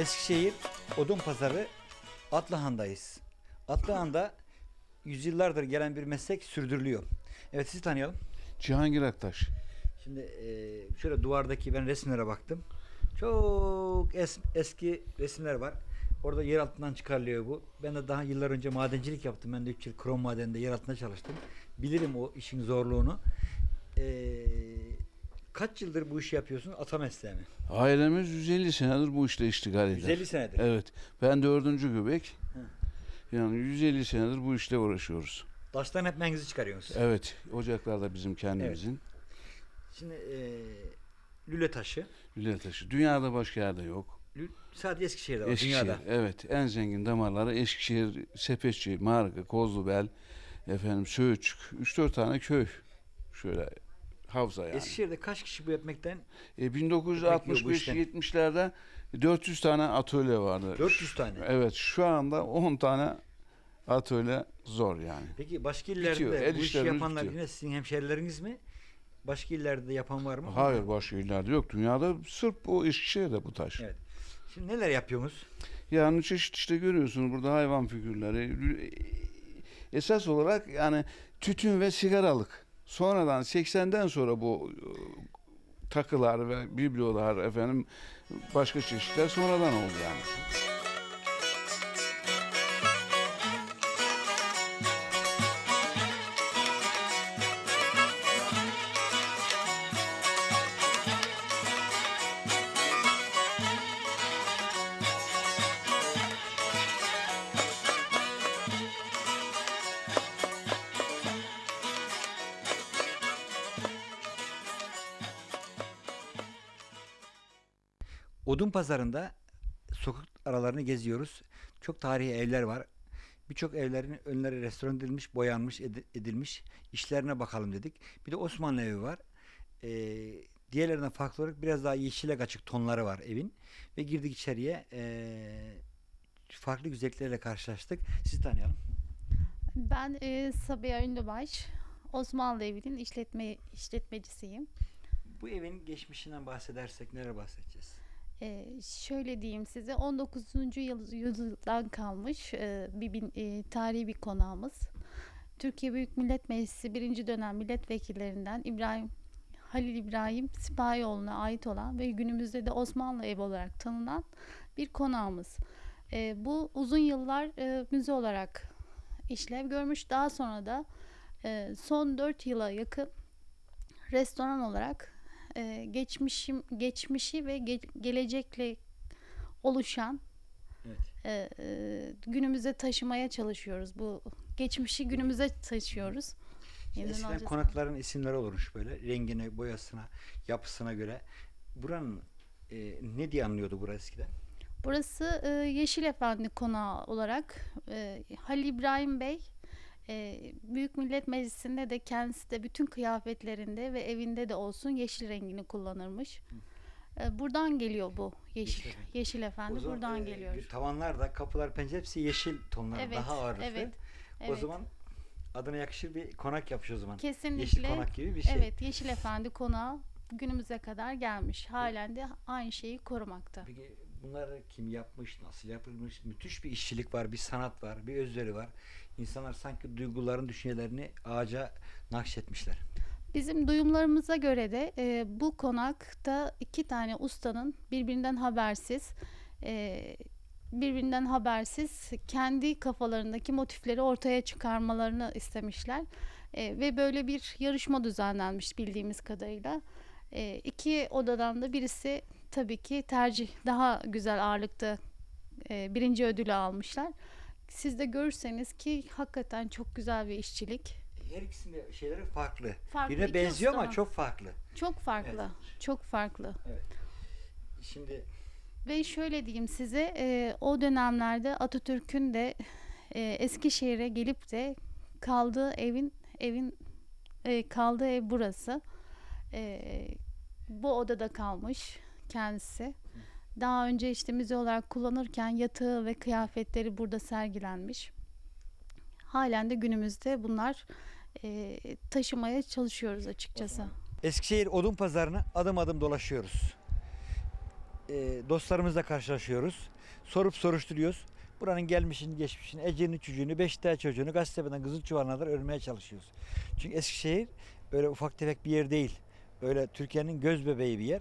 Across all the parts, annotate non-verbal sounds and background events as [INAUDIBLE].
Eskişehir Odun Pazarı Atlıhan'dayız. Atlıhan'da yüzyıllardır gelen bir meslek sürdürülüyor. Evet sizi tanıyalım. Cihangir Aktaş. Şimdi eee, şöyle duvardaki ben resimlere baktım. Çok es- eski resimler var. Orada yer altından çıkarılıyor bu. Ben de daha yıllar önce madencilik yaptım. Ben de 3 yıl krom madeninde yer altında çalıştım. Bilirim o işin zorluğunu. Eee, kaç yıldır bu işi yapıyorsun? Ata mesleği mi? Ailemiz 150 senedir bu işle iştigal eder. 150 senedir. Evet. Ben dördüncü göbek. Yani 150 senedir bu işle uğraşıyoruz. Taştan hep mengizi çıkarıyorsunuz. Evet. Ocaklar da bizim kendimizin. Şimdi eee lüle taşı. Lüle taşı. Dünyada başka yerde yok. Lü- sadece Eskişehir'de var. Eskişehir. Dünyada. Evet. En zengin damarları Eskişehir, Sepetçi, Marga, Kozlubel, efendim Söğütçük. 3-4 tane köy. Şöyle havza yani. Eskişehir'de kaç kişi bu yapmaktan? E, Yapıyor bu işten. 1965-70'lerde 400 tane atölye vardı. 400 tane. Evet şu anda 10 tane atölye zor yani. Peki başka illerde Bitiyor, bu işi yapanlar bitiyor. yine sizin hemşerileriniz mi? Başka illerde de yapan var mı? Hayır başka illerde yok. Dünyada sırf bu Eskişehir'de bu taş. Evet. Şimdi neler yapıyorsunuz? Yani çeşit işte görüyorsunuz burada hayvan figürleri. Esas olarak yani tütün ve sigaralık. Sonradan 80'den sonra bu e, takılar ve biblolar efendim başka çeşitler sonradan oldu yani. Odun pazarında sokak aralarını geziyoruz. Çok tarihi evler var. Birçok evlerin önleri restoran edilmiş, boyanmış, edi- edilmiş. İşlerine bakalım dedik. Bir de Osmanlı evi var. Ee, diğerlerinden farklı olarak biraz daha yeşile açık tonları var evin. Ve girdik içeriye. ee, farklı güzelliklerle karşılaştık. Sizi tanıyalım. Ben e, Sabiha Ünlübaş. Osmanlı Evi'nin işletme işletmecisiyim. Bu evin geçmişinden bahsedersek neler bahsedeceğiz? E, şöyle diyeyim size 19. yıl, yüzyıldan kalmış e, bir bin- e, tarihi bir konağımız. Türkiye Büyük Millet Meclisi birinci dönem milletvekillerinden İbrahim Halil İbrahim Sipahioğlu'na ait olan ve günümüzde de Osmanlı evi olarak tanınan bir konağımız. E, bu uzun yıllar e, müze olarak işlev görmüş. Daha sonra da e, son 4 yıla yakın restoran olarak e, geçmişim geçmişi ve ge- gelecekle oluşan Evet. e, e, günümüze taşımaya çalışıyoruz. Bu geçmişi günümüze taşıyoruz. Yeniden Eskiden alacağız. konakların isimleri olurmuş böyle. Rengine, boyasına, yapısına göre. Buranın e, ne diye anlıyordu burası eskiden? Burası e, Yeşil Efendi konağı olarak e, Halil İbrahim Bey e, Büyük Millet Meclisi'nde de kendisi de bütün kıyafetlerinde ve evinde de olsun yeşil rengini kullanırmış. E, buradan geliyor bu yeşil Yeşil Efendi. Yeşil Efendi O zaman, buradan e, geliyor. Tavanlar da, kapılar, pencere hepsi yeşil tonlar. Evet, daha ağırlıklı. evet, O evet. zaman adına yakışır bir konak yapmış o zaman. Kesinlikle. Yeşil konak gibi bir şey. Evet, Yeşil Efendi konağı günümüze kadar gelmiş. Halen de aynı şeyi korumakta. Peki bunları kim yapmış, nasıl yapılmış? Müthiş bir işçilik var, bir sanat var, bir özveri var. İnsanlar sanki duyguların, düşüncelerini ağaca nakşetmişler. Bizim duyumlarımıza göre de e, bu konakta iki tane ustanın birbirinden habersiz e, birbirinden habersiz kendi kafalarındaki motifleri ortaya çıkarmalarını istemişler. E, ve böyle bir yarışma düzenlenmiş bildiğimiz kadarıyla. E, iki odadan da birisi tabii ki tercih daha güzel ağırlıkta e, birinci ödülü almışlar. Siz de görürseniz ki hakikaten çok güzel bir işçilik. Her ikisinin şeyleri farklı. Farklı Birine benziyor ama çok farklı. Çok farklı. Çok farklı. Şimdi Ve şöyle diyeyim size e, o dönemlerde Atatürk'ün de e, Eskişehir'e gelip de kaldığı evin evin e, kaldığı ev burası. E, bu odada kalmış kendisi. Daha önce işte müze olarak kullanırken yatağı ve kıyafetleri burada sergilenmiş. Halen de günümüzde bunlar e, taşımaya çalışıyoruz açıkçası. Eskişehir Odun Pazarı'nı adım adım dolaşıyoruz. e, dostlarımızla karşılaşıyoruz. Sorup soruşturuyoruz. Buranın gelmişini, geçmişini, eceğini, çocuğunu, beş tane çocuğunu Gazitepe'den Kızılçuvar'ına kadar örmeye çalışıyoruz. Çünkü Eskişehir öyle ufak tefek bir yer değil. Öyle Türkiye'nin göz bebeği bir yer.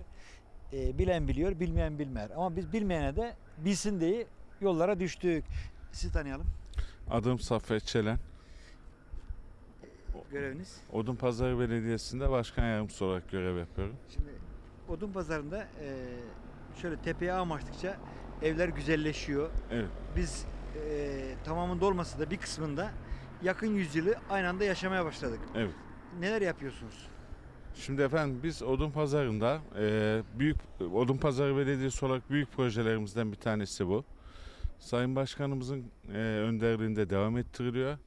E, bilen biliyor, bilmeyen bilmer. Ama biz bilmeyene de bilsin diye yollara düştük. Sizi tanıyalım. Adım Saffet Çelen. Göreviniz. Odunpazarı Belediyesi'nde başkan yardımcısı olarak görev yapıyorum. Şimdi odun pazarında e, şöyle tepeye amaçtıkça evler güzelleşiyor. Evet. Biz e, tamamında olmasa da bir kısmında yakın yüzyılı aynı anda yaşamaya başladık. Evet. Neler yapıyorsunuz? Şimdi efendim biz Odunpazarı'nda e, büyük Odunpazarı Belediyesi olarak büyük projelerimizden bir tanesi bu. Sayın Başkanımızın e, önderliğinde devam ettiriliyor.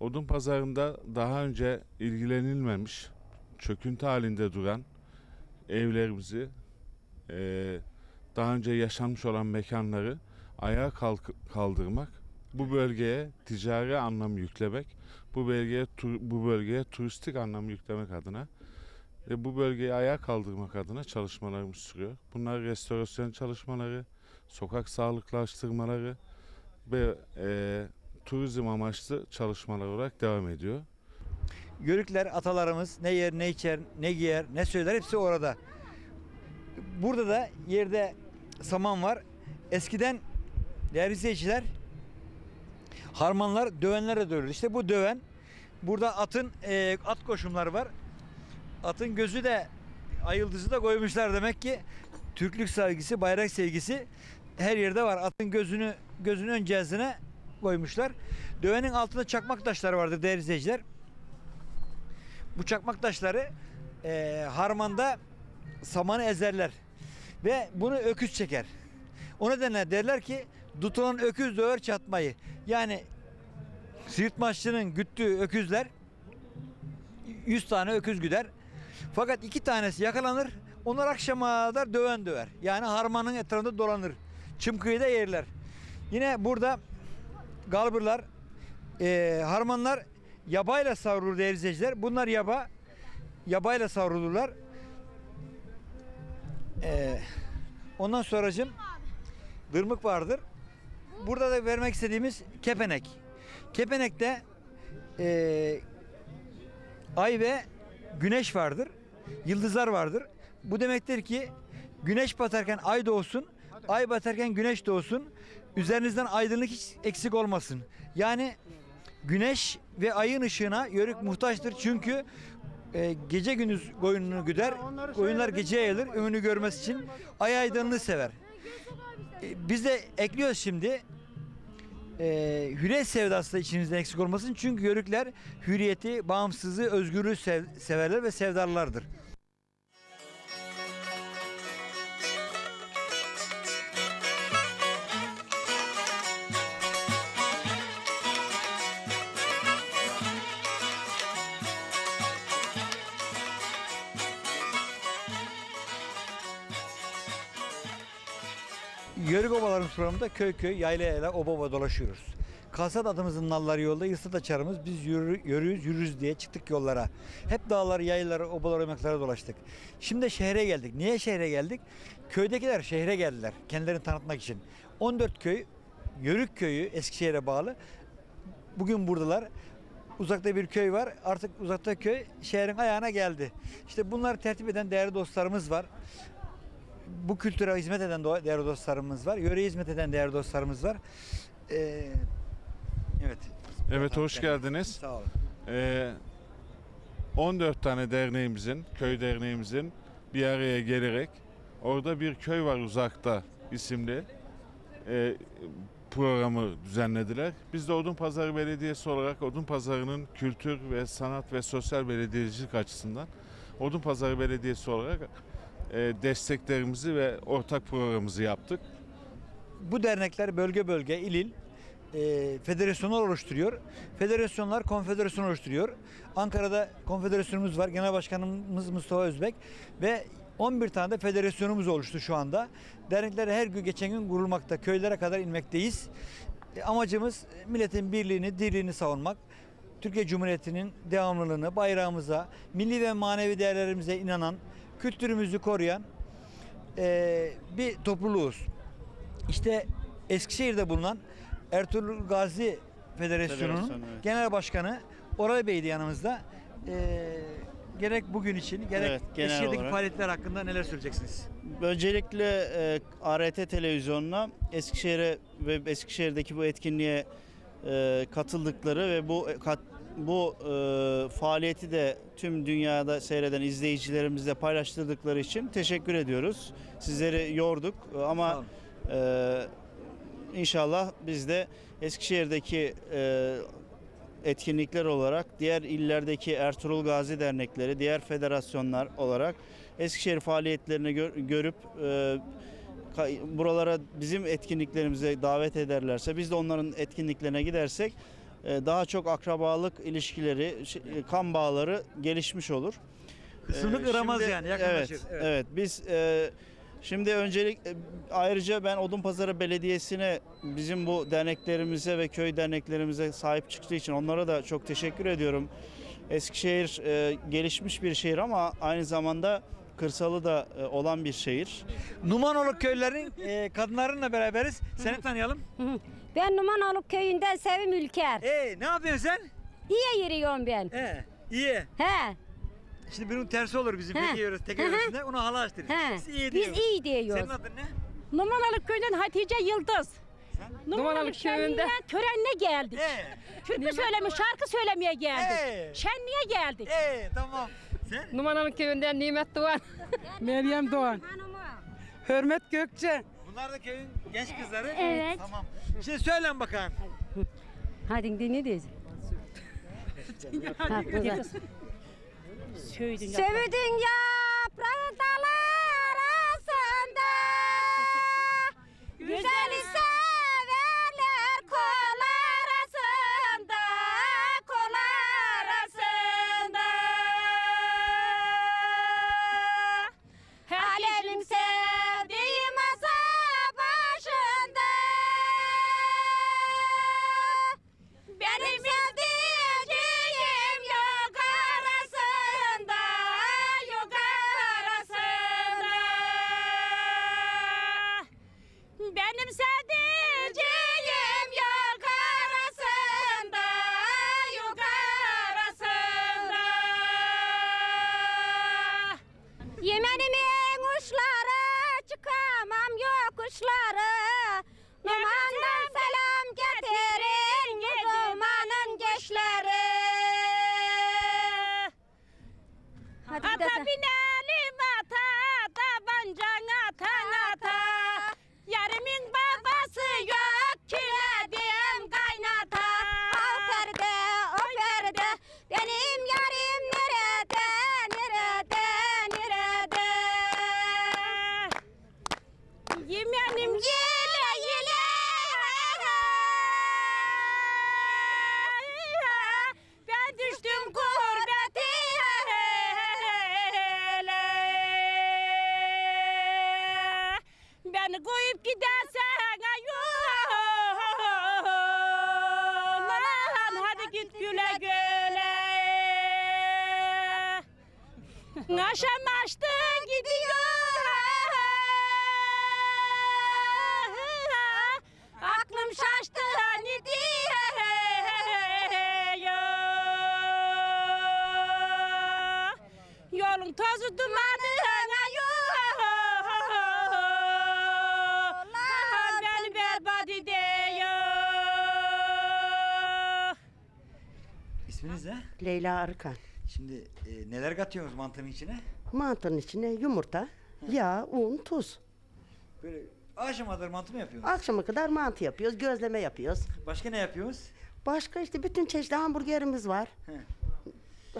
Odunpazarı'nda daha önce ilgilenilmemiş, çöküntü halinde duran evlerimizi, e, daha önce yaşanmış olan mekanları ayağa kalk- kaldırmak, bu bölgeye ticari anlam yüklemek bu bölgeye bu bölgeye turistik anlam yüklemek adına ve bu bölgeyi ayağa kaldırmak adına çalışmalarımız sürüyor. Bunlar restorasyon çalışmaları, sokak sağlıklaştırmaları ve e, turizm amaçlı çalışmalar olarak devam ediyor. Yörükler atalarımız ne yer, ne içer, ne giyer, ne söyler hepsi orada. Burada da yerde saman var. Eskiden değerli izleyiciler harmanlar dövenlerle dövülür. İşte bu döven burada atın e, at koşumları var. Atın gözü de ay yıldızı da koymuşlar demek ki Türklük sevgisi, bayrak sevgisi her yerde var. Atın gözünü gözünün ön cihazına koymuşlar. Dövenin altında çakmak taşları vardır değerli izleyiciler. Bu çakmak taşları e, harmanda samanı ezerler. Ve bunu öküz çeker. O nedenle derler ki tutulan öküz döver çatmayı. Yani sırtmaççının güttüğü öküzler 100 tane öküz güder. Fakat iki tanesi yakalanır. Onlar akşama kadar döven döver. Yani harmanın etrafında dolanır. Çımkıyı da yerler. Yine burada galbırlar, e, harmanlar yabayla savrulur değerli. Bunlar yaba, yabayla savrulurlar. E, ondan sonracım dırmık vardır. Burada da vermek istediğimiz kepenek. Kepenekte e, ay ve güneş vardır. Yıldızlar vardır. Bu demektir ki güneş batarken ay doğsun, ay batarken güneş doğsun. Üzerinizden aydınlık hiç eksik olmasın. Yani güneş ve ayın ışığına yörük muhtaçtır. Çünkü e, gece gündüz koyununu güder. Koyunlar gece yayılır. Önünü görmesi için ay aydınlığı sever. E, biz de ekliyoruz şimdi. E, hürriyet sevdası da içinizden eksik olmasın. Çünkü yörükler hürriyeti, bağımsızlığı, özgürlüğü sev- severler ve sevdarlardır. Yörük obalarımız programında köy köy, yayla yayla, oba dolaşıyoruz. Kalsat adımızın nalları yolda, yırtıt açarımız biz yürü, yürüyüz, yürürüz diye çıktık yollara. Hep dağları, yaylaları, obaları, oymaklara dolaştık. Şimdi şehre geldik. Niye şehre geldik? Köydekiler şehre geldiler kendilerini tanıtmak için. 14 köy, Yörük köyü Eskişehir'e bağlı. Bugün buradalar. Uzakta bir köy var. Artık uzakta köy şehrin ayağına geldi. İşte bunları tertip eden değerli dostlarımız var bu kültüre hizmet eden değerli dostlarımız var. Yöreye hizmet eden değerli dostlarımız var. Ee, evet. Evet hoş geldiniz. Sağ olun. E, 14 tane derneğimizin, köy derneğimizin bir araya gelerek orada bir köy var uzakta isimli e, programı düzenlediler. Biz de Odunpazarı Belediyesi olarak Odunpazarı'nın kültür ve sanat ve sosyal belediyecilik açısından Odunpazarı Belediyesi olarak desteklerimizi ve ortak programımızı yaptık. Bu dernekler bölge bölge, il il e, federasyonlar oluşturuyor. Federasyonlar konfederasyon oluşturuyor. Ankara'da konfederasyonumuz var. Genel Başkanımız Mustafa Özbek ve 11 tane de federasyonumuz oluştu şu anda. Dernekler her gün geçen gün kurulmakta. Köylere kadar inmekteyiz. E, amacımız milletin birliğini, dirliğini savunmak. Türkiye Cumhuriyeti'nin devamlılığını, bayrağımıza, milli ve manevi değerlerimize inanan, kültürümüzü koruyan, e, bir topluluğuz. İşte Eskişehir'de bulunan Ertuğrul Gazi Federasyonu'nun Federasyon, evet. genel başkanı Oral Bey'di yanımızda. E, gerek bugün için gerek Evet, genel Eskişehir'deki olarak. faaliyetler hakkında neler söyleyeceksiniz? Öncelikle e, ART televizyonuna Eskişehir'e ve Eskişehir'deki bu etkinliğe e, katıldıkları ve bu kat, bu e, faaliyeti de tüm dünyada seyreden izleyicilerimizle paylaştırdıkları için teşekkür ediyoruz. Sizleri yorduk e, ama e, inşallah biz de Eskişehir'deki e, etkinlikler olarak diğer illerdeki Ertuğrul Gazi dernekleri, diğer federasyonlar olarak Eskişehir faaliyetlerini gör- görüp e, buralara bizim etkinliklerimize davet ederlerse biz de onların etkinliklerine gidersek daha çok akrabalık ilişkileri, ş- e, kan bağları gelişmiş olur. Kısımlık Ee, ıramaz şimdi- yani yakınlaşır. Evet, Evet. evet. Biz e, şimdi öncelik e, ayrıca ben Odunpazarı Belediyesi'ne bizim bu derneklerimize ve köy derneklerimize sahip çıktığı için onlara da çok teşekkür ediyorum. Eskişehir e, gelişmiş bir şehir ama aynı zamanda kırsalı da e, olan bir şehir. Numanolu köylerin e, kadınlarıyla beraberiz. Seni tanıyalım. [LAUGHS] Ben Numanoluk köyünden Sevim Ülker. E ne yapıyorsun sen? İyi yürüyorum ben. E iyi. He, Şimdi bunun tersi olur bizim He. peki yöresi, tek Hı hı. yöresinde. Ona hala açtırırız. he. Biz iyi Biz diyoruz. iyi diyoruz. Senin adın ne? Numaralı köyden Hatice Yıldız. Sen? Numaralı köyünde törenine geldik. E. Türkü söyleme, şarkı söylemeye geldik. Ee. Şenliğe geldik. E tamam. Sen? Numaralı köyünden Nimet Doğan. [LAUGHS] Meryem Doğan. Hürmet Gökçe. Bunlar da köyün genç kızları. Evet. Tamam. Şimdi söylen bakalım. Hadi dinle diyoruz. Söydün Sevdin yaprağı dal arasında Güzeli severler Yemenimin uçları çıkamam yokuşları Numandan selam getirin Numanın gençleri Hadi Ata daha. Yolun tozu dumanı Beni berbat ediyor İsminiz ne? Leyla Arıkan. Şimdi e, neler katıyorsunuz mantının içine? Mantının içine yumurta, yağ, un, tuz. Böyle aşamadır mantı mı yapıyorsunuz? Akşama kadar mantı yapıyoruz, gözleme yapıyoruz. Başka ne yapıyorsunuz? Başka işte bütün çeşitli hamburgerimiz var. He.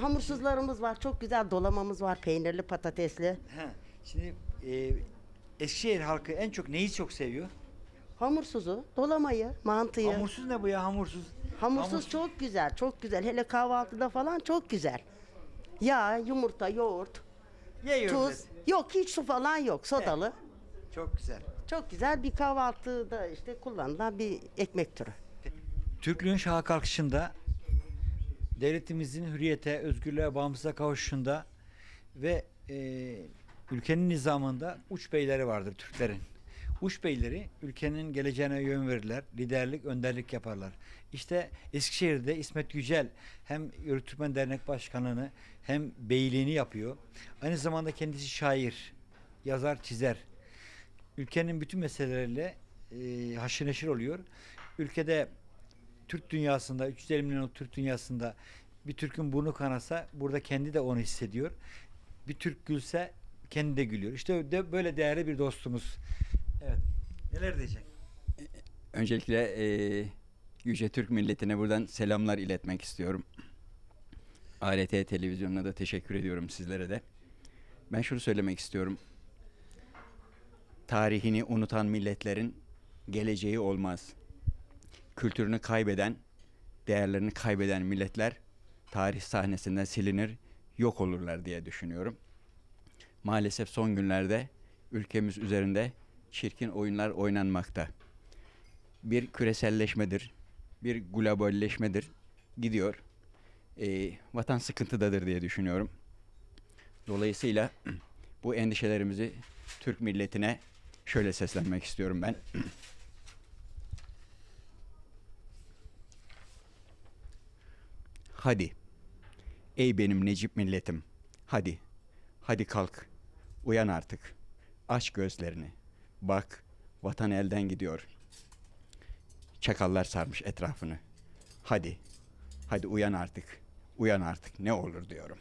Hamursuzlarımız var. Çok güzel dolamamız var. Peynirli, patatesli. He. Şimdi e, Eskişehir halkı en çok neyi çok seviyor? Hamursuzu, dolamayı, mantıyı. Hamursuz ne bu ya hamursuz? Hamursuz Hamursuz. çok güzel, çok güzel. Hele kahvaltıda falan çok güzel. Yağ, yumurta, yoğurt, Yiyorum tuz. biz. Yok hiç su falan yok. Sodalı. Çok güzel. Çok güzel bir kahvaltıda işte kullanılan bir ekmek türü. Türklüğün şaha kalkışında devletimizin hürriyete, özgürlüğe, bağımsızlığa kavuşuşunda ve e, Ülkenin nizamında uç beyleri vardır Türklerin. Uç beyleri ülkenin geleceğine yön verirler, liderlik, önderlik yaparlar. İşte Eskişehir'de İsmet Yücel hem Yürütmen Dernek Başkanlığını hem beyliğini yapıyor. Aynı zamanda kendisi şair, yazar, çizer. Ülkenin bütün meseleleriyle e, haşır oluyor. Ülkede Türk dünyasında, 350 milyonluk Türk dünyasında bir Türk'ün burnu kanasa burada kendi de onu hissediyor. Bir Türk gülse kendi de gülüyor. İşte de böyle değerli bir dostumuz. Evet. Neler diyecek? Öncelikle eee, Yüce Türk milletine buradan selamlar iletmek istiyorum. ART televizyonuna da teşekkür ediyorum sizlere de. Ben şunu söylemek istiyorum. Tarihini unutan milletlerin geleceği olmaz. Kültürünü kaybeden, değerlerini kaybeden milletler tarih sahnesinden silinir, yok olurlar diye düşünüyorum. Maalesef son günlerde ülkemiz üzerinde çirkin oyunlar oynanmakta bir küreselleşmedir, bir globalleşmedir gidiyor. Ee, vatan sıkıntıdadır diye düşünüyorum. Dolayısıyla [CLEARS THROAT] bu endişelerimizi Türk milletine şöyle seslenmek istiyorum ben. [CLEARS THROAT] Hadi, ey benim Necip milletim, hadi, hadi kalk, uyan artık, aç gözlerini, bak, vatan elden gidiyor.'' Çakallar sarmış etrafını. Hadi, hadi uyan artık. Uyan artık ne olur diyorum.